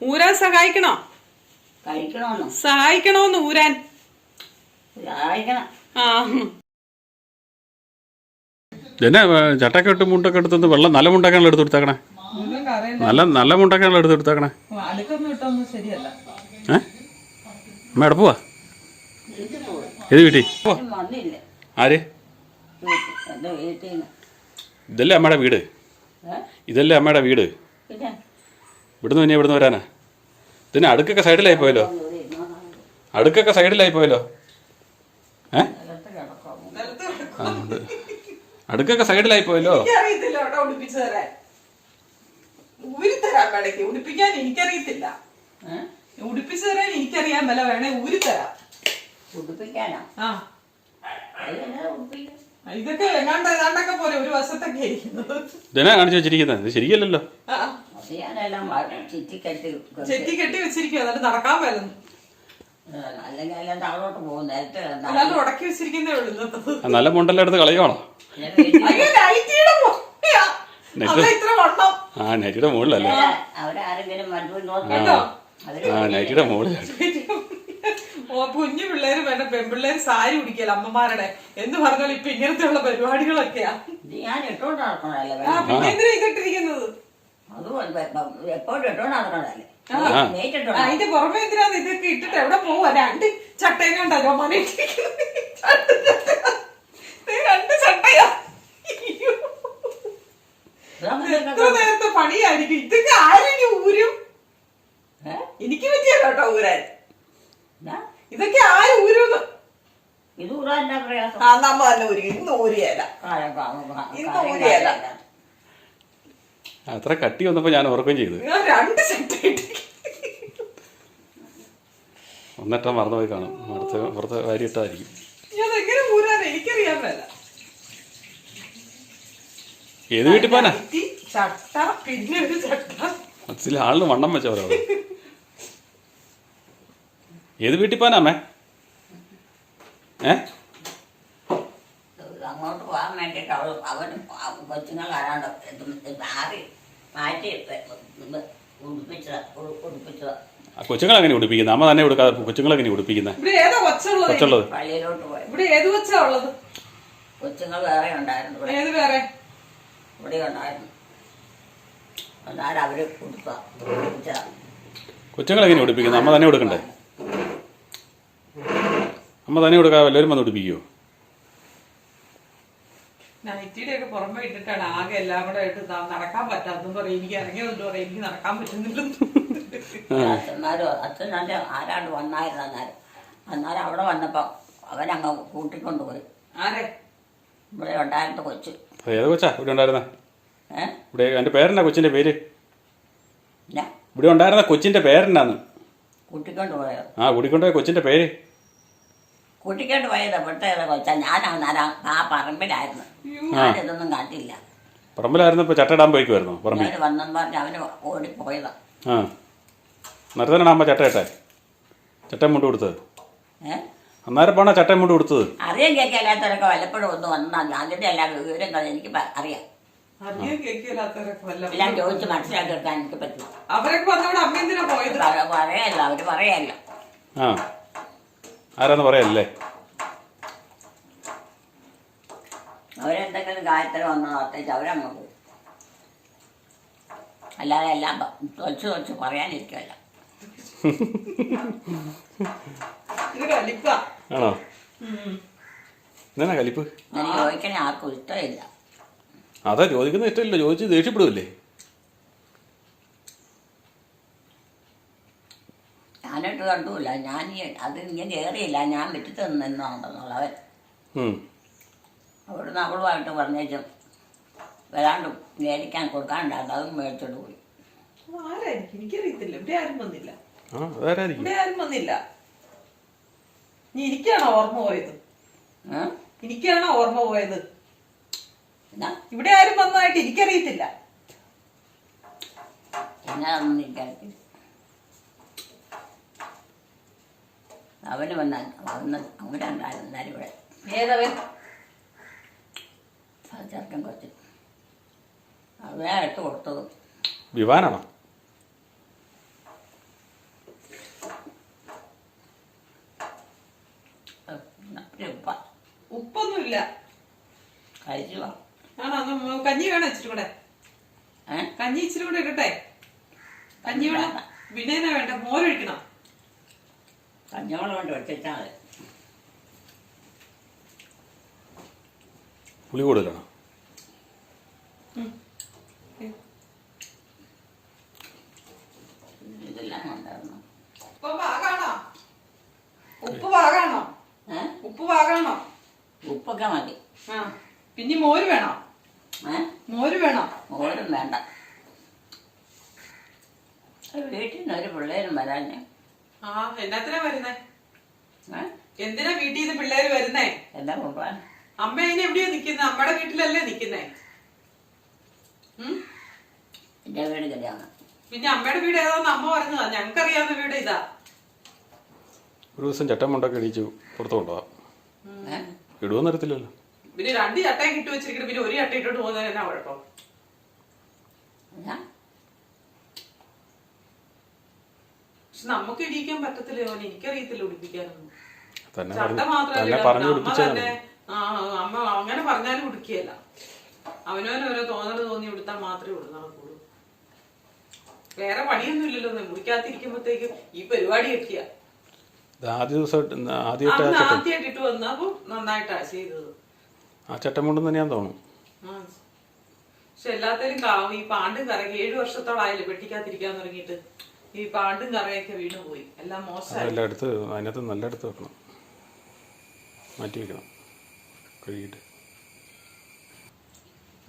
ഊരാൻ സഹായിക്കണോ? സഹായിക്കണോന്ന്? ഊരാൻ? സഹായിക്കണം. ആ. ഇതന്നെ ചട്ടൊക്കെ ഇട്ട് മുണ്ടൊക്കെ എടുത്തു വെള്ളം നല്ല മുണ്ടൊക്കെയാണല്ലോ എടുത്ത് കൊടുത്തേക്കണേ. നല്ല നല്ല മുണ്ടൊക്കെയാണല്ലോ എടുത്ത് കൊടുത്തേക്കണേ. ഏ? അമ്മ എവിടെ പോവാ? ഏത് വീട്ടിൽ? ആരും? ഇതല്ലേ അമ്മയുടെ വീട്? ഇതല്ലേ അമ്മയുടെ വീട്? ഇവിടുന്ന് പിന്നെ ഇവിടുന്ന് വരാനാ? ഇതിന് അടുക്കൊക്കെ സൈഡിലായി പോയല്ലോ. അടുക്കൊക്കെ സൈഡിലായി പോയല്ലോ. ഏ. അടുക്കൊക്കെ സൈഡിലായി പോയല്ലോ. ഉടുപ്പിക്കാൻ എനിക്കറിയത്തില്ല? ഉടുപ്പിച്ചു തരാൻ എനിക്കറിയാൻ വേണേ ഊരി തരാം. ഉടുപ്പിക്കാനോ? ആ. ഇതൊക്കെ എങ്ങാണ്ട് ഏതാണ്ടൊക്കെ പോലെ ഒരു വശത്തൊക്കെ ഇരിക്കുന്നത്. ഇതെന്നാ കാണിച്ചു വെച്ചിരിക്കുന്നത് ഇത് ശരിയല്ലല്ലോ. വളരെ ചുറ്റിക്കെട്ടി ചെത്തി കെട്ടി വെച്ചിരിക്കുക എന്നിട്ട് നടക്കാൻ പറ്റുന്നു അല്ലെങ്കിൽ എല്ലാം താഴോട്ട് പോകും നേരത്തെ കിടന്നാ. അല്ലാണ്ട് ഉടക്കി വെച്ചിരിക്കുന്നേ ഉള്ളൂ ഇന്നത്തത് ആ നല്ല മുണ്ടെല്ലാം എടുത്ത് കളയുവാണോ? അയ്യോ നൈറ്റിയുടെ മുഖയാ. നെറ്റ്. അതാ ഇത്ര വണ്ണം. ആ നെറ്റിയുടെ മുകളിലല്ലേ? അവരെ- അവരാരെങ്കിലും മറ്റു കേട്ടോ? അവർ ആ നൈറ്റിയുടെ മുകളിൽ ഓ കുഞ്ഞു പിള്ളേര് വേണ്ട പെൺപിള്ളേര് സാരി ഉടിക്കല അമ്മമാരുടെ. എന്ന് പറഞ്ഞാൽ ഇപ്പൊ ഇങ്ങനത്തെ ഉള്ള പരിപാടികളൊക്കെയാ. ഇത് ഞാൻ ഇട്ടോണ്ട് നടക്കണല്ലേ ആ പിന്നെ എന്തിനാ ഇതിട്ടിരിക്കുന്നത് അത് എപ്പോഴും ഇട്ടോണ്ട് നടക്കണല്ലേ അതിന്റെ പുറമെ എന്തിനാ ഇതൊക്കെ ഇട്ടിട്ട് എവിടെ പോവാ? രണ്ട് ചട്ടയും കണ്ടോ മനയിട്ടിരിക്കുന്നത് രണ്ട് ചട്ടയാ. എത്ര നേരത്തെ പണിയായിരിക്കും? ഇതൊക്കെ ആരെങ്കിലും ഊരും? എനിക്ക് പറ്റിയ കേട്ടോ ഊരാൻ. ഇതൊക്കെ ആര് ഊരുന്ന്? ഇത് എന്താ പ്രയാസം? ആ നമ്മ തന്നെ ഊരി ഇന്ന് ഊരിയല്ല ഇന്ന് ഊരിയല്ല. അത്ര കട്ടി വന്നപ്പോൾ ഞാൻ ഓർക്കുകയും ചെയ്തു. രണ്ട് ഒന്നിട്ടാ മറന്നുപോയി കാണും. അടുത്ത പുറത്ത് വാരി ഇട്ടായിരിക്കും. എങ്ങനെ ഊരാൻ എനിക്കറിയാൻ മേല. ഏത് വീട്ടിൽ പോനാ ചില ആളിന് വണ്ണം വെച്ചവരവിടെ ഏത് വീട്ടിൽ പോനാ അമ്മേ? ഏ? അങ്ങോട്ട് പോകാൻ വേണ്ടിയിട്ട് അവൾ അവൻ കൊച്ചുങ്ങൾ ആരാണ്ട് മാറി. മാറ്റി ഉടുപ്പിച്ചത് ആ കൊച്ചുങ്ങൾ എങ്ങനെ ഉടുപ്പിക്കുന്നത് അമ്മ തന്നെ ഉടുക്കാതെ കൊച്ചുങ്ങൾ എങ്ങനെ ഉടുപ്പിക്കുന്നത് ഇവിടെ ഏതാ കൊച്ചുള്ളത്? കൊച്ചുള്ളത്. പള്ളിയിലോട്ട് പോയി. ഇവിടെ ഏത് കൊച്ചാ ഉള്ളത്? കൊച്ചുങ്ങൾ വേറെ ഉണ്ടായിരുന്നു ഇവിടെ. ഏത് വേറെ? ഇവിടെ ഉണ്ടായിരുന്നു. എന്നാലും അവർ ഉടുപ്പിച്ചതാണ് കൊച്ചുങ്ങൾ എങ്ങനെ ഉടുപ്പിക്കുന്നത് അമ്മ തന്നെ കൊടുക്കണ്ടേ അമ്മ തന്നെ കൊടുക്കാതെ എല്ലാവരും വന്ന് ഉടുപ്പിക്കുമോ നൈറ്റിയുടെ ഒക്കെ പുറമെ ഇട്ടിട്ടാണ് ആകെ എല്ലാം കൂടെ ആയിട്ട് നടക്കാൻ പറ്റാത്തെന്ന് പറയും എനിക്ക് ഇറങ്ങി വന്നിട്ട് പറയും എനിക്ക് നടക്കാൻ പറ്റുന്നില്ലെന്ന് അച്ഛന്മാരോ അച്ഛനന്റെ ആരാണ്ട് വന്നായിരുന്നു അന്നേരം. അന്നേരം അവിടെ വന്നപ്പോ അവനങ്ങ് കൂട്ടിക്കൊണ്ടുപോയി. ആരെ? ഇവിടെ ഉണ്ടായിരുന്ന കൊച്ചു. ഏത് കൊച്ചാ ഇവിടെ ഉണ്ടായിരുന്ന? ഏഹ് ഇവിടെ എന്റെ പേരെന്നാ കൊച്ചിന്റെ പേര്? ഇവിടെ ഉണ്ടായിരുന്ന കൊച്ചിന്റെ പേരെന്നാന്ന്? കൂട്ടിക്കൊണ്ടുപോയോ ആ കൂട്ടിക്കൊണ്ടുപോയ കൊച്ചിന്റെ പേര്. കൂട്ടിക്കൊണ്ട് പോയത് ഇവിടുത്തെ കൊച്ചാ. ഞാൻ അന്നേരം ആ പറമ്പിലായിരുന്നു. ഞാനിതൊന്നും കണ്ടില്ല പറമ്പിലായിരുന്നു ഇപ്പൊ ചട്ടയിടാൻ പോയിക്കുമായിരുന്നു പറമ്പിൽ. ഞാൻ വന്നെന്ന് പറഞ്ഞ് അവന് ഓടിപ്പോയതാ ആ. നേരത്തെ അമ്മ ചട്ട ഇട്ടെ. ചട്ടയും മുണ്ട് കൊടുത്തത്. ഏഹ് അന്നേരം പോണ ചട്ടയും മുണ്ട് കൊടുത്തത്? അറിയാൻ കേൾക്കാത്തവരൊക്കെ വല്ലപ്പോഴും ഒന്ന് വന്നാൽ അതിന്റെ എല്ലാ വിവരങ്ങളും എനിക്ക് പ- അറിയാം. അറിയാൻ കേൾക്കില്ലാത്തവരൊക്കെ വല്ല എല്ലാം ചോദിച്ച് മനസ്സിലാക്കി എടുക്കാൻ എനിക്ക് പറ്റും അവരൊക്കെ വന്നവിടെ അമ്മ എന്തിനാ പോയത്? പറ- പറയല്ല അവർ പറയല്ല. ആ. ആരാന്ന് പറയല്ലേ? അവരെന്തെങ്കിലും കാര്യത്തിൽ വന്നോ അത്തേച്ച് അവരങ്ങ് പോകും. അല്ലാതെ എല്ലാം തൊച്ച് തൊച്ച് പറയാനിരിക്കുമല്ല ആണോ? എന്നാ കലിപ്പ് ചോദിക്കണേ ആർക്കും ഇഷ്ടമില്ല. അതാ ചോദിക്കുന്നത് ഇഷ്ടമില്ല. ചോദിച്ച് ദേഷ്യപ്പെടുമല്ലേ ഞാനിട്ട് കണ്ടുമില്ല ഞാൻ അത് ഇങ്ങനെ കയറിയില്ല ഞാൻ വിറ്റിട്ട് തന്നെന്നുണ്ടെന്നുള്ളവൻ ഉം. അവിടുന്ന് അവളുമായിട്ട് പറഞ്ഞേച്ചും. വരാണ്ട് മേടിക്കാൻ കൊടുക്കാനുണ്ടായിരുന്നു അതും മേടിച്ചോണ്ട് പോയി. ആരായിരിക്കും? എനിക്കറിയത്തില്ല. ഇവിടെ ആരും വന്നില്ല. ഇവിടെ ആരും വന്നില്ല. നീ എനിക്കാണോ ഓർമ്മ പോയത്? ഏ? എനിക്കാണോ ഓർമ്മ പോയത്? എന്നാ ഇവിടെ ആരും വന്നതായിട്ട് എനിക്കറിയത്തില്ല. എന്നാതൊന്നും എനിക്കറിയില്ല അവന് വന്ന വന്ന അവനുണ്ടായിരുന്നു ഇവിടെ ഏതവൻ? ചെറുക്കൻ കൊച്ചു. അവനെ എടുത്ത് കൊടുത്തത്. വിവാനാണോ? ഉപ്പൊന്നുമില്ല. കഞ്ഞി വേണം ഇച്ചിരി കൂടെ? കഞ്ഞി ഇച്ചിരി കൂടെ ഇടട്ടെ? കഞ്ഞി വേണം? വിനയനെ വേണ്ട? മോരൊഴിക്കണം കഞ്ഞോളം കൊണ്ട് വെച്ചാൽ മതി പുളി കൂടുതലാണോ? ഇതെല്ലാം ഉണ്ടായിരുന്നു ഉപ്പ് പാകാണോ? ഉപ്പ് പാകാണോ? ഏ? ഉപ്പ് പാകാണോ? ഉപ്പൊക്കെ മതി. ആ. പിന്നെ മോര് വേണോ? ഏ? മോര് വേണോ? മോരും വേണ്ട. വീട്ടിൽ നിന്ന് ഒരു പിള്ളേരും വരാഞ്ഞേ ആ എന്നാത്തിനാ വരുന്നേ? എന്തിനാ വീട്ടിൽ നിന്ന് പിള്ളേര് വരുന്നേ? എന്താ കൊണ്ടുപോകാൻ അമ്മ അതിന് എവിടെയാ നിക്കുന്നേ? അമ്മയുടെ വീട്ടിലല്ലേ നിക്കുന്നേ? ഉം? എന്റെ വീട് കല്യാണം. പിന്നെ അമ്മയുടെ വീട് ഏതാന്ന് അമ്മ പറഞ്ഞതാ. ഞങ്ങൾക്കറിയാവുന്ന വീട് ഇതാ. ഒരു ദിവസം ചട്ടം മുണ്ടൊക്കെ ഇടിച്ചു പുറത്തു കൊണ്ടുപോവാം. ഇടുവെന്ന് അറിയത്തില്ലല്ലോ. പിന്നെ രണ്ട് ചട്ടയും കിട്ടി വെച്ചിരിക്കണ പിന്നെ ഒരു ചട്ട ഇട്ടോട്ട് പോകുന്നത് എന്നാ കുഴപ്പം എന്നാ പക്ഷെ നമുക്ക് ഇടിക്കാൻ പറ്റത്തില്ല യോനെ. എനിക്കറിയത്തില്ല ഉടുപ്പിക്കാനൊന്നും. തന്നെ ചട്ട മാത്രമല്ല തന്നെ. അമ്മ തന്നെ അങ്ങനെ പറഞ്ഞാലും ഉടുക്കിയല്ല അവനവനോരോ തോന്നൽ തോന്നി ഉടുത്താൽ മാത്രമേ ഉള്ളൂ നടക്കുള്ളൂ വേറെ പണിയൊന്നും ഇല്ലല്ലോ മുറിക്കാത്തിരിക്കുമ്പോഴത്തേക്കും ഈ പരിപാടി എത്തിയ. ഇത് ആദ്യ ദിവസം ആദ്യമായിട്ട് ഇട്ട് നന്നായിട്ടാ ചെയ്തത്. ആ ചട്ടം കൊണ്ടെന്ന് തോന്നുന്നു. പക്ഷെ എല്ലാത്തിനും കാവും ഈ പാണ്ടും കറങ്ങി ഏഴു വർഷത്തോളായില്ലേ പെട്ടിക്കാത്തിരിക്കാൻ തുടങ്ങിയിട്ട്. ഈ പാണ്ടും കറയൊക്കെ വീണു പോയി. എല്ലാം മോശമായി. അതിനകത്ത് നല്ല എടുത്ത് വെക്കണം. മാറ്റി വെക്കണം. കഴുകിയിട്ട്.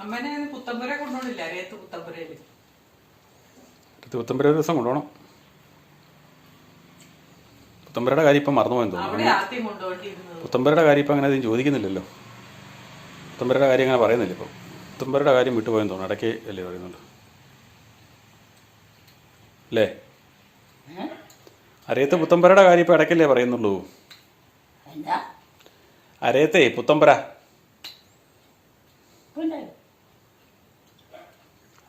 അമ്മനെ പുത്തമ്പുര കൊണ്ടുപോണില്ല? അരയത്ത് പുത്തമ്പുരയിൽ പുത്തമ്പുര പുത്തമ്പര ദിവസം കൊണ്ടുപോകണം പുത്തമ്പുരയുടെ കാര്യം ഇപ്പം മറന്നുപോയെന്ന് തോന്നുന്നു. പുത്തമ്പുരയുടെ കാര്യം ഇപ്പം അങ്ങനെ അധികം ചോദിക്കുന്നില്ലല്ലോ. പുത്തമ്പരയുടെ കാര്യം അങ്ങനെ പറയുന്നില്ല ഇപ്പം. പുത്തമ്പരയുടെ കാര്യം വിട്ടുപോയെന്ന് തോന്നുന്നു. ഇടയ്ക്ക് അല്ലേ പറയുന്നുണ്ട്. അല്ലേ? അരയത്ത് പുത്തമ്പരയുടെ കാര്യം ഇപ്പൊ ഇടയ്ക്കല്ലേ പറയുന്നുള്ളൂ. അരയത്തെ പുത്തമ്പര.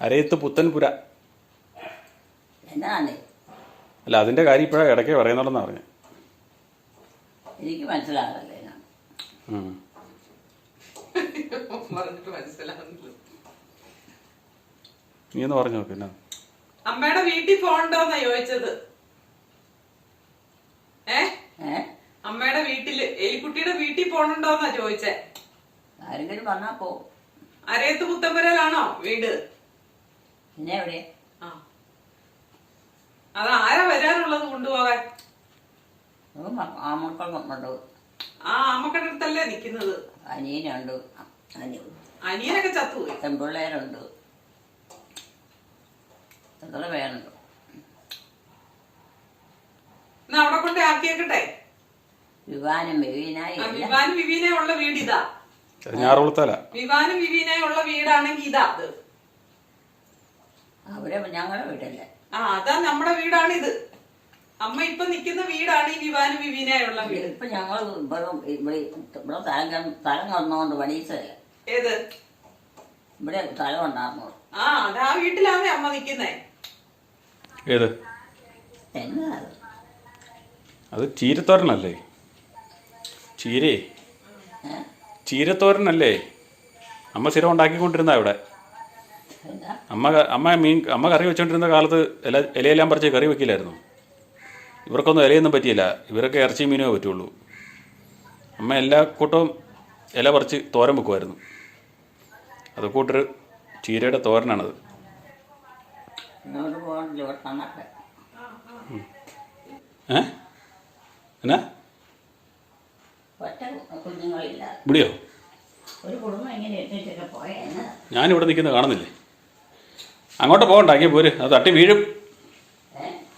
അരയത്ത് പുത്തൻപുര. എന്നാണ്? അല്ല അതിന്റെ കാര്യം ഇപ്പഴാ ഇടയ്ക്ക് പറയുന്നുള്ളെന്നാ പറഞ്ഞു. എനിക്ക് മനസ്സിലാകല്ലേ നീ ഒന്ന് പറഞ്ഞു നോക്ക് എന്നാ. അമ്മയുടെ വീട്ടിൽ പോകണ്ടോന്നാ ചോദിച്ചത്. അമ്മയുടെ വീട്ടിൽ എലിക്കുട്ടിയുടെ വീട്ടിൽ പോണുണ്ടോന്നാ ചോദിച്ചേ. ആരെങ്കിലും പറഞ്ഞാ പോ. അരയത്ത് പുത്തമ്പുരയിലാണോ വീട്? പിന്നെ എവിടെ? ആ. അത് ആരാ വരാനുള്ളത് കൊണ്ടുപോകാൻ? ആ അമ്മക്കടെ അടുത്തല്ലേ നിക്കുന്നത്? അനിയനുണ്ട് അനി അനിയനൊക്കെ ചത്തുപോയി. പെൺപിള്ളേരുണ്ട്. എത്ര പേരുണ്ട് എന്നാ അവിടെ കൊണ്ട് ആക്കിയേക്കട്ടെ? വിവാനും വിവീനായി വിവാനും വിവീനെ ഉള്ള വീട് ഇതാ. ഞാറുകുളത്തല വിവാനും വിവീനെ ഉള്ള വീടാണെങ്കി ഇതാ അത്. അവിടെ ഞങ്ങളുടെ വീടല്ലേ? ആ അതാ നമ്മുടെ വീടാണ് ഇത് അമ്മ ഇപ്പൊ നിക്കുന്ന വീടാണ് ഈ വിവാനും വിവീനായുള്ള വീട്. ഇപ്പൊ ഞങ്ങൾ ഇവിടെ ഇവിടെ തലം സ്ഥലം സ്ഥലം വന്നുകൊണ്ട് ഏത്? ഇവിടെ സ്ഥലം ഉണ്ടായിരുന്നു ആ അതാ വീട്ടിലാണ് അമ്മ നിക്കുന്നേ ഏത്? എന്നാ അത്? ചീരത്തോരനല്ലേ? ചീരേ. ചീരത്തോരനല്ലേ? അമ്മ സ്ഥിരം ഉണ്ടാക്കിക്കൊണ്ടിരുന്ന ഇവിടെ. അമ്മ അമ്മ മീൻ അമ്മ കറി വെച്ചോണ്ടിരുന്ന കാലത്ത് ഇല ഇലയെല്ലാം പറിച്ച് കറി വെക്കില്ലായിരുന്നു. ഇവർക്കൊന്നും ഇലയൊന്നും പറ്റിയില്ല. ഇവരൊക്കെ ഇറച്ചി മീനേ പറ്റുള്ളൂ. അമ്മ എല്ലാ കൂട്ടവും ഇല പറിച്ച് തോരൻ വെക്കുമായിരുന്നു. അത് കൂട്ടൊരു ചീരയുടെ തോരനാണത്. ഇങ്ങോട്ട് പോകണില്ല ഇവിടെ തന്നൊക്കെ ഏ എന്നാ? ഇവിടെയോ? ഞാനിവിടെ നിൽക്കുന്നത് കാണുന്നില്ലേ? അങ്ങോട്ട് പോകണ്ട അങ്ങനെ പോര്. അത് തട്ടി വീഴും.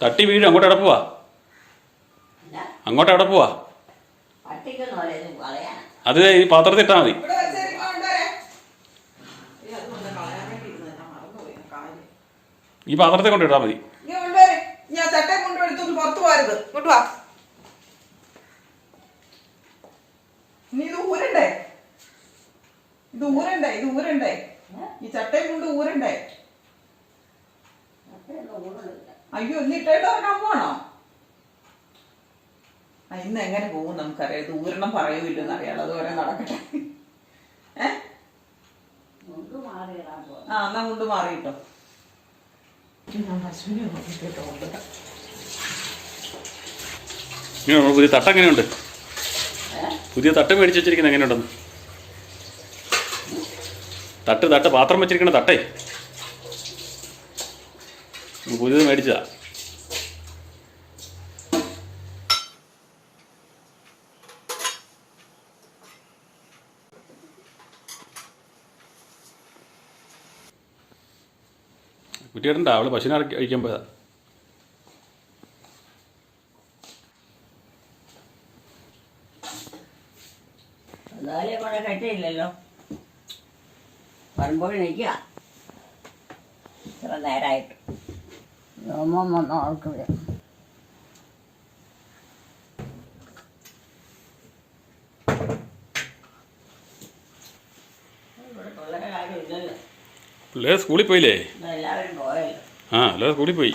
തട്ടി വീഴും. അങ്ങോട്ട് എവിടെ പോവാ? ഇല്ല. അങ്ങോട്ട് എവിടെ പോവാ? പട്ടിക്കൊന്നും ഒരേതും കളയാൻ അത് ഈ പാത്രത്തിൽ ഇട്ടാൽ മതി. ഈ പാത്രത്തെ കൊണ്ട് ഇട്ടാൽ മതി. ഞാൻ തട്ടെ കൊണ്ടുപോയി പുറത്തു പോരുത് ഇങ്ങോട്ട് വാ നീ ഇത് ഊരണ്ടേ ഇത് ഊരണ്ടേ ഇത് ഊരണ്ടേ ഈ ചട്ടയും കൊണ്ട് ഊരണ്ടേ അയ്യോ ഇന്ന് ഇട്ടേട്ട് ഇറങ്ങാൻ പോണോ? ആ, ഇന്ന് എങ്ങനെ പോകും നമുക്കറിയാം. ദൂരണം പറയൂല്ലെന്ന് അറിയാലോ അതുവരെ നടക്കട്ടെ. ഏ? ആ എന്നാ കൊണ്ട് മാറിയിട്ടോ. പുതിയ തട്ട എങ്ങനെയുണ്ട്? പുതിയ തട്ട മേടിച്ച് വെച്ചിരിക്കുന്നത് എങ്ങനെയുണ്ടെന്ന്? തട്ട് തട്ട് പാത്രം വെച്ചിരിക്കണ തട്ടേ. പുതിയത് മേടിച്ചതാ. കുട്ടിയേട്ടണ്ട അവൾ പശുവിനെ ഇറക്കി കഴിക്കാൻ പോയതാ എന്തായാലും കൂടെ കെട്ടിയില്ലല്ലോ വരുമ്പോൾ നിൽക്കുക ഇത്ര നേരമായിട്ട് രോമം വന്ന് ഓർക്കുക. പിള്ളേർ സ്കൂളിൽ പോയില്ലേ? എല്ലാവരും പോയല്ലോ. ആ എല്ലാവരും സ്കൂളിൽ പോയി.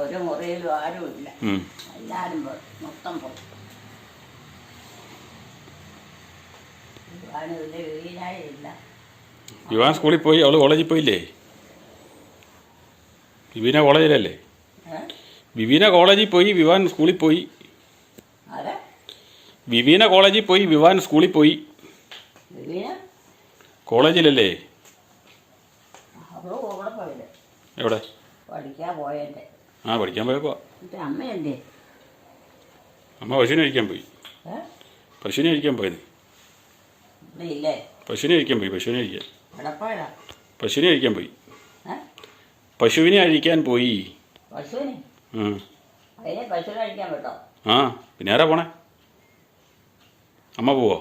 ഒരു മുറിയിലും ആരുമില്ല ഇല്ല. എല്ലാവരും പോയി. മൊത്തം പോയി. ഇവാന് വലിയ വിവാൻ സ്കൂളിൽ പോയി അവൾ കോളേജിൽ പോയില്ലേ? വിവീന കോളേജിലല്ലേ? വിവീന കോളേജിൽ പോയി വിവാൻ സ്കൂളിൽ പോയി. വിവീന കോളേജിൽ പോയി വിവാൻ സ്കൂളിൽ പോയി. കോളേജിലല്ലേ? എവിടെ? ആ പഠിക്കാൻ പോയപ്പോ. അമ്മ പശുവിനെ കഴിക്കാൻ പോയി. പശുവിനെ കഴിക്കാൻ പോയത്. പശുവിനെ കഴിക്കാൻ പോയി പശുവിനെ കഴിക്കാൻ പോയതാ പശുവിനെ അഴിക്കാൻ പോയി. പശുവിനെ അഴിക്കാൻ പോയി. ആ പിന്നെ ആരാ പോണേ? അമ്മ പോവോ?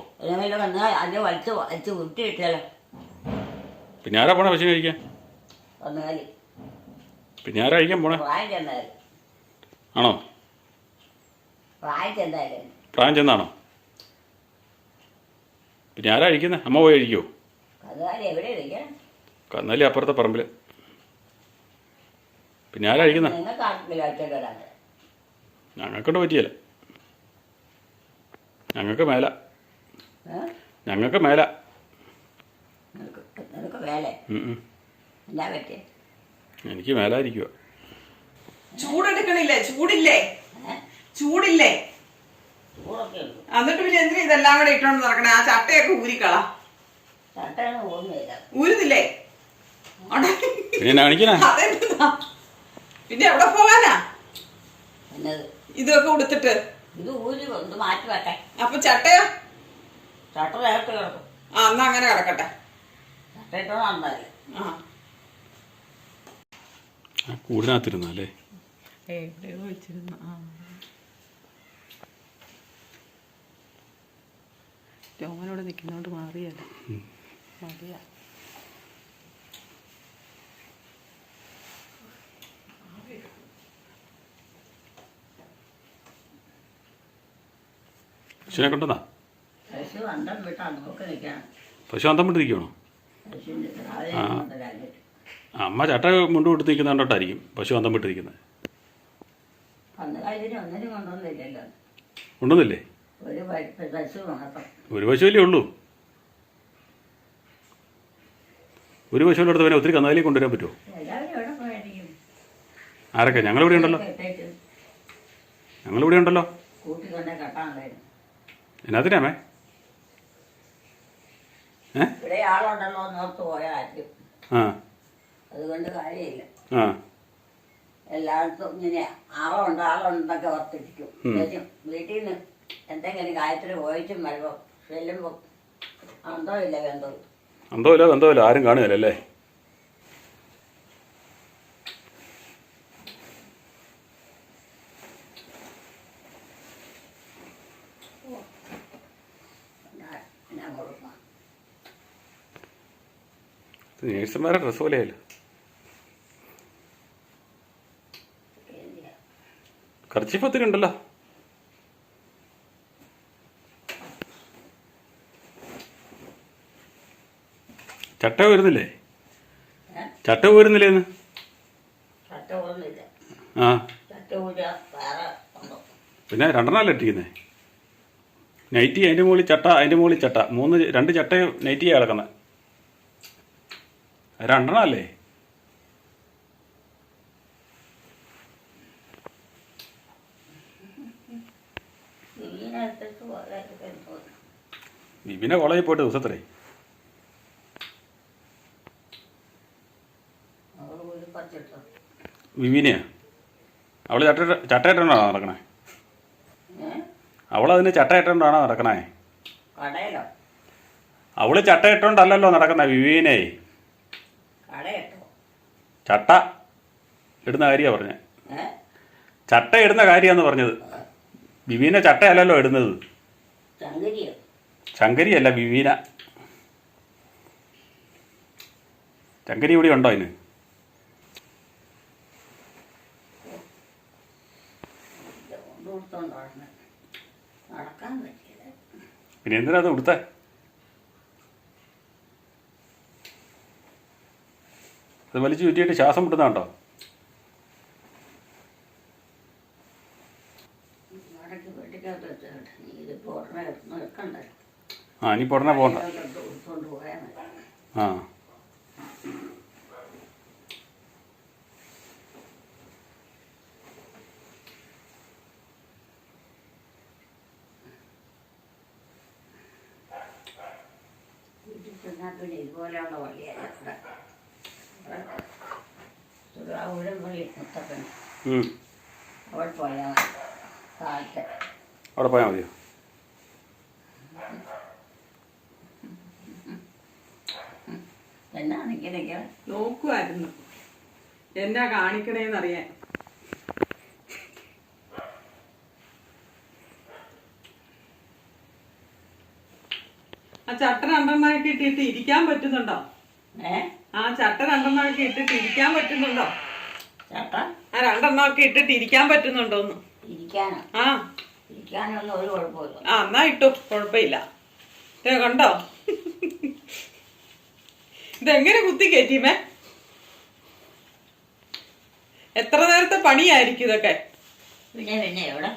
പിന്നെ ആരാ പോണേ പശുവിനെ അഴിക്കാൻ? പിന്നെ ആരാ അഴിക്കാൻ പോണേ? ആണോ? പ്രായം ചെന്നാണോ? പിന്നെ ആരാ അഴിക്കുന്നേ? അമ്മ പോയി ഇരിക്കണം കന്നാലി അപ്പുറത്തെ പറമ്പിൽ. പിന്നെ ആരാ കഴിക്കുന്ന ഞങ്ങൾക്കൊണ്ട് പറ്റിയല്ല. ഞങ്ങൾക്ക് മേല. ഞങ്ങൾക്ക് മേല. എനിക്ക് മേലായിരിക്കുക ചൂടെടുക്കണില്ലേ? ചൂടില്ലേ? ചൂടില്ലേ? എന്നിട്ട് പിന്നെ എന്തിനാ ഇതെല്ലാം കൂടെ ഇട്ടോണ്ട് നടക്കണേ? ആ ചട്ടയൊക്കെ ഊരിക്കള. ഊരുന്നില്ലേ. പിന്നെ എന്നാ അതെന്താ പിന്നെ എവിടെ പോവാനാ? ഇതൊക്കെ ഉടുത്തിട്ട്. ഇത് ഊരി ഒന്ന് മാറ്റി വെട്ടെ അപ്പൊ ചട്ടയോ? ചട്ട നേരത്തെ കിടക്കും. ആ എന്നാ അങ്ങനെ കിടക്കട്ടെ. ആ. ആ കൂടിനകത്തിരുന്നല്ലേ എവിടെയോ വെച്ചിരുന്നു. ആ. രോമനോട് നിൽക്കുന്നോണ്ട് മാറിയല്ല? മതിയാ. പശുവിനെ കൊണ്ടുവന്നാ? പശു അന്തം വിട്ടിരിക്കണോ ആ. അമ്മ ചട്ട മുണ്ട് കൊടുത്ത് നിൽക്കുന്ന കണ്ടോട്ടായിരിക്കും പശു അന്തം വിട്ടിരിക്കുന്നത്. കൊണ്ടുവന്നില്ലേ? ഒരു പശുവല്ലേ ഉള്ളൂ. ഒരു പശുവിന്റെ അടുത്ത് പിന്നെ ഒത്തിരി കന്നാലി കൊണ്ടുവരാൻ പറ്റുമോ? ആരൊക്കെ? ഞങ്ങളിവിടെ ഉണ്ടല്ലോ. ഞങ്ങളിവിടെ ഉണ്ടല്ലോ. എന്നാത്തിനാമേ? ഏ? ആ. അതുകൊണ്ട് കാര്യമില്ല. ആ. എല്ലായിടത്തും ഇങ്ങനെ ആളുണ്ട് ആളുണ്ടെന്നൊക്കെ ഓർത്തിരിക്കും. ഉം. ശരിക്കും വീട്ടിൽ നിന്ന് എന്തെങ്കിലും കാര്യത്തിൽ പോയിട്ടും വരുമ്പോൾ ചെല്ലുമ്പോൾ അന്തോ ഇല്ല ബന്ധോ എന്തോ ഇല്ല എന്തോ ഇല്ല ആരും കാണുകയല്ലേ നേഴ്സുമാരുടെ ഡ്രസ്സ് പോലെയല്ലോ? എന്തിനാ? കർച്ചിഫ് ഒത്തിരി ഉണ്ടല്ലോ ചട്ട വരുന്നില്ലേ? ചട്ട ഊരുന്നില്ല ആ. പിന്നെ രണ്ടെണ്ണല്ലേ ഇട്ടിരിക്കുന്നേ? നൈറ്റി അതിന്റെ മുകളിൽ ചട്ട അതിന്റെ മുകളിൽ ചട്ട. മൂന്ന് രണ്ട് ചട്ടയും നൈറ്റിയാണ് കിടക്കുന്നത് രണ്ടെണ്ണല്ലേ? ബിബിനെ കോളേജിൽ പോയിട്ട് ദിവസത്തിലേ വിവിനെയാ? അവൾ ചട്ട ചട്ടയിട്ടാണോ നടക്കണേ? അവളതിന് ചട്ടയിട്ടോണ്ടാണോ നടക്കണേ? അവൾ ചട്ടയിട്ടോണ്ടല്ലോ നടക്കുന്ന വിവീനെ. ചട്ട ഇടുന്ന കാര്യമാണ് പറഞ്ഞ. ചട്ട ഇടുന്ന കാര്യാന്ന് പറഞ്ഞത്. വിവീന ചട്ടയല്ലല്ലോ ഇടുന്നത്. ശങ്കരിയല്ല വിവീന. ശങ്കരി ഇവിടെ ഉണ്ടോ അതിന് കൊണ്ടുകൊടുത്തോണ്ട് നടന്ന് നടക്കാൻ പറ്റില്ല പിന്നെ എന്തിനാ അത് കൊടുത്തേ? അത് വലിച്ചു ചുറ്റിയിട്ട് ശ്വാസം വിട്ടുന്നുണ്ടോ ആ ഇനി വെച്ചിട്ട് പോകണ്ട ഇതിപ്പോൾ ഉടനെ എടുത്ത് നിൽക്കണ്ടല്ലോ ആ ഇനിയിപ്പോൾ ഉടനെ പോകണ്ട ഇതിനകത്തോട്ട് കൊടുത്തോണ്ട് പോയാൽ മതി ആ വീട്ടിൽ ചെന്നാൽ പിന്നെ ഇതുപോലെയുള്ള വഴിയല്ല ഇവിടെ ഇവിടെ സുരാപുരം വഴി മുത്തപ്പൻ ഉം. അവിടെ പോയാൽ മതി കാലത്ത് അവിടെ പോയാൽ മതിയോ? നോക്കുമായിരുന്നു എന്നാ കാണിക്കണേന്നറിയാൻ. ആ ചട്ട രണ്ടെണ്ണമാക്കി ഇട്ടിട്ട് ഇരിക്കാൻ പറ്റുന്നുണ്ടോ? ആ ചട്ട രണ്ടെണ്ണമാക്കി ഇട്ടിട്ട് ഇരിക്കാൻ പറ്റുന്നുണ്ടോ? ചേട്ടാ ആ രണ്ടെണ്ണമൊക്കെ ഇട്ടിട്ട് ഇരിക്കാൻ പറ്റുന്നുണ്ടോന്ന്? ഇരിക്കാനോ? ആ. ആ എന്നാ ഇട്ടു. കുഴപ്പമില്ല. ദേ കണ്ടോ? ഇതെങ്ങനെ കുത്തി കയറ്റിമേ എത്ര നേരത്തെ പണിയായിരിക്കും ഇതൊക്കെ? പിന്നെ പിന്നെ എവിടെ?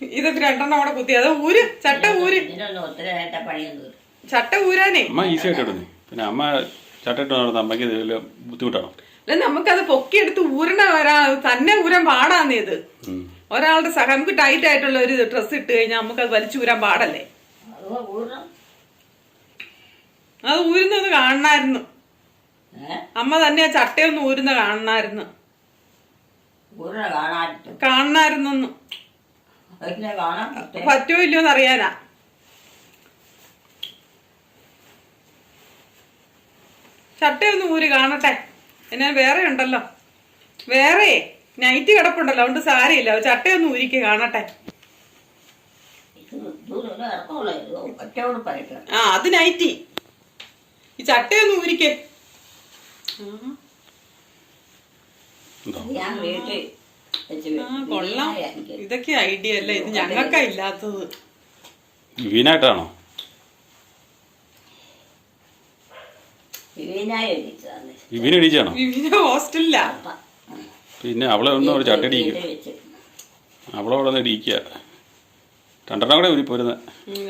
ഇതൊക്കെ രണ്ടെണ്ണം അവിടെ കുത്തി. അത് ഊര് ചട്ട ഊര്. ചട്ട ഊരാനേ. അമ്മ ഈസി ആയിട്ട് ഇടുന്നു പിന്നെ അമ്മ ചട്ടയിട്ട് നടന്ന അമ്മയ്ക്ക് ബുദ്ധിമുട്ടാണോ? അല്ല നമുക്കത് പൊക്കിയെടുത്ത് ഊരണ വരാ. തന്നെ ഊരാൻ പാടാന്നേ ഇത്. ഒരാളുടെ സഹ നമുക്ക് ടൈറ്റ് ആയിട്ടുള്ള ഒരു ഡ്രസ്സ് ഇട്ട് കഴിഞ്ഞാൽ നമുക്ക് അത് വലിച്ചു ഊരാൻ പാടല്ലേ? അത് ഊരുന്നത് കാണണായിരുന്നു. അമ്മ തന്നെ ആ ചട്ടയൊന്ന് ഊരുന്ന കാണണായിരുന്നു. കാണണായിരുന്നു പറ്റോ? ഇല്ലയോന്ന് അറിയാനാ ചട്ടയൊന്ന് ഊര് കാണട്ടെ. എന്നെ വേറെ ഉണ്ടല്ലോ വേറെ? നൈറ്റ് കിടപ്പുണ്ടല്ലോ അതുകൊണ്ട് സാരയില്ല ചട്ടയൊന്നും ഊരിക്ക് കാണട്ടെ. ആ അത് നൈറ്റി ഈ ചട്ടയൊന്നും ഊരിക്ക്. കൊള്ളാം. ഇതൊക്കെ ഐഡിയ അല്ലേ? ഇത് ഞങ്ങൾക്കാ ഇല്ലാത്തത്. വീനായിട്ടാണോ വിവീന ഹോസ്റ്റലിലാ. പിന്നെ അവളെ ഒന്ന് ഒരു ചട്ടടിക്കുക അവളെ അവിടെ നിന്ന് ഇടിക്കുക രണ്ടെണ്ണം കൂടെ ഒരു പോരുന്ന. അറിയത്തന്നല്ലേ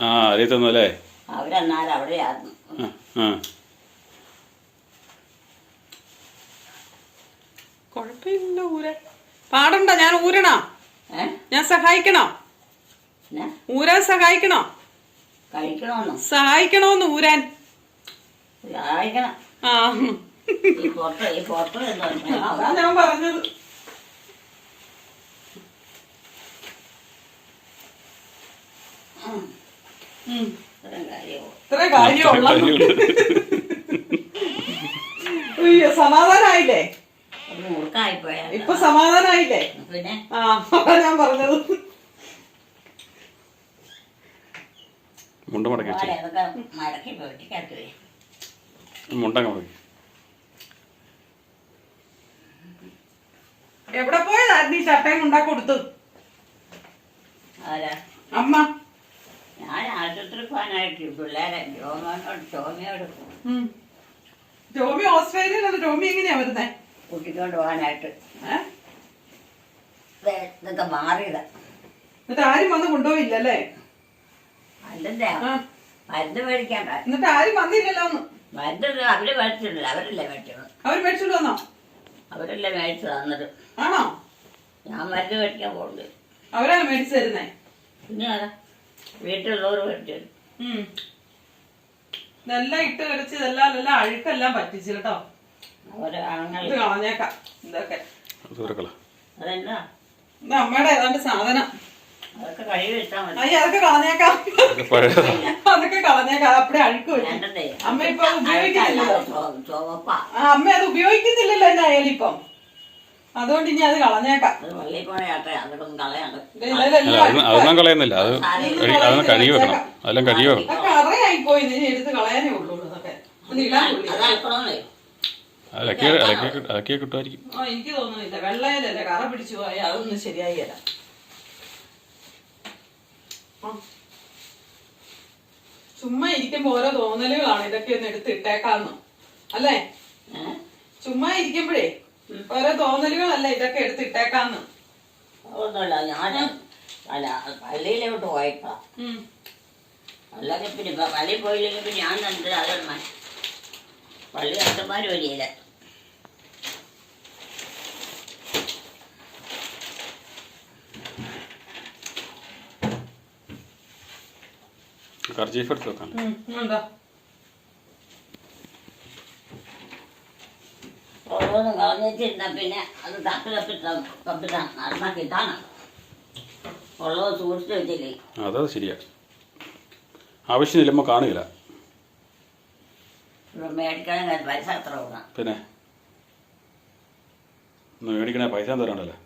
ആ. അറിയത്തൊന്നും അല്ലേ? അവരെന്നാലും അവിടെയായിരുന്നു. ആ ആ. കുഴപ്പമില്ല ഊരാൻ പാടണ്ട ഞാൻ ഊരണോ? ഞാൻ സഹായിക്കണോ? ഊരാൻ സഹായിക്കണോ? കഴിക്കണമെന്നോ സഹായിക്കണോന്ന് ഊരാൻ. സഹായിക്കണം. ആ. ഈ ഈ അതാ ഞാൻ പറഞ്ഞത്. ഇത്ര കാര്യമുള്ള അയ്യോ സമാധാനായില്ലേ? ഇപ്പൊ സമാധാനായില്ലേ? പിന്നെ? ആ ഞാൻ പറഞ്ഞത്. മുണ്ട മടക്കി വെച്ചു. അതൊക്കെ മടക്കി വെട്ടിക്കത്തുവേ മുണ്ടങ്ങ മടക്കി. എവിടെ പോയതായിരുന്നു ഈ ചട്ടയും ഉണ്ടാക്കി കൊടുത്തു അമ്മ. ഞാൻ ആശുപത്രി പോകാനായിട്ട് പിള്ളേരെ ജോമോനോട് ചോമയോട് ഉം. ടോമി ഓസ്ട്രേലിയയിലല്ല ടോമി എങ്ങനെയാ വരുന്നേ? കൂട്ടിക്കൊണ്ട് പോകാനായിട്ട്. ദേ, ഇതൊക്കെ മാറിയതാ. എന്നിട്ട് ആരും വന്ന് കൊണ്ടുപോയില്ലല്ലേ? അല്ലെന്തേ ആ. മരുന്ന് മേടിക്കാൻ എന്നിട്ട് ആരും വന്നില്ലല്ലോ ഒന്ന് മരുന്ന് അവർ മേടിച്ചിട്ടില്ല. അവരല്ലേ മേടിച്ചത്? അവർ മേടിച്ചോണ്ട് വന്നോ? അവരല്ലേ മേടിച്ചു തന്നത്? ആണോ? ഞാൻ മരുന്ന് മേടിക്കാൻ പോകുന്നത് അവരാണ് മേടിച്ചു തരുന്നേ. പിന്നെ അതാ വീട്ടിലുള്ളവർ മേടിച്ചത് ഉം. ഇതെല്ലാം ഇട്ട് കളിച്ച് ഇതെല്ലാം എല്ലാം അഴുക്കെല്ലാം പറ്റിച്ചു കേട്ടോ അവർ ആണുങ്ങൾ കളഞ്ഞേക്കാം. ഇതൊക്കെ. അത് തുറക്കള അതെന്നാ? ഇത് അമ്മയുടെ ഏതാണ്ട് സാധനം. അതൊക്കെ കഴുകി വെച്ചാൽ മതി. അയ്യ അതൊക്കെ കളഞ്ഞേക്കാം. അതൊക്കെ കളഞ്ഞേക്കാം. അപ്പടെ അഴുക്ക് വരും. വേണ്ടതേ അമ്മ ഇപ്പൊ അത് ഉപയോഗിക്കുന്നില്ലല്ലോ ചുവപ്പാ. ആ അമ്മ അത് ഉപയോഗിക്കുന്നില്ലല്ലോ എന്തായാലും ഇപ്പം. അതുകൊണ്ട് ഇനി അത് കളഞ്ഞേക്കാം. അത് വള്ളിയിൽ പോയ ആട്ടെ അതൊക്കെ ഒന്ന് കളയാണ്ട് ഇത് അല്ല ഇതിലെല്ലാം അതൊന്നും അതൊന്നും കളയുന്നില്ല. അത് കഴി- അതൊന്നും കഴുകി വെക്കണം. അതെല്ലാം കഴുകി വെക്കണം. അറിയായി പോയി ഇനി എടുത്ത് കളയാനേ ഉള്ളൂ. ഇടാൻ കിട്ടുമായിരിക്കും ആ എനിക്ക് തോന്നുന്നില്ല. വെള്ളയിലല്ലേ കറ പിടിച്ചു പോയാൽ അതൊന്നും ശരിയായില്ല ചുമ്മാ ഇരിക്കുമ്പോ ഓരോ തോന്നലുകളാണ് ഇതൊക്കെ ഒന്ന് എടുത്ത് ഇട്ടേക്കാന്ന്. അല്ലേ? ചുമ്മാ ഇരിക്കുമ്പോഴേ ഓരോ തോന്നലുകളല്ലേ ഇതൊക്കെ എടുത്ത് ഇട്ടേക്കാന്ന്. ഒന്നുമില്ല ഞാൻ അല്ല പള്ളിയിലോട്ട് പോയപ്പോ. അല്ലെങ്കിൽ പിന്നെ ഇപ്പൊ പള്ളിയിൽ പോയില്ലെങ്കിൽ ഞാൻ കണ്ടത് അതൊന്നും പള്ളി അച്ഛന്മാർ വരിയില്ല കർച്ചീഫ് എടുത്ത് വെക്കാൻ ഉം, ഉണ്ടോ കളഞ്ഞിട്ടിരുന്ന പിന്നെ അത് ഉള്ളത് സൂക്ഷിച്ച് വെച്ചില്ലേ അതത് ശരിയാ ആവശ്യമില്ലുമ്പോൾ കാണുകയില്ല കാണില്ല മേടിക്കണമെങ്കിൽ പൈസ എത്ര പിന്നെ മേടിക്കണേ പൈസ തരാണ്ടല്ലേ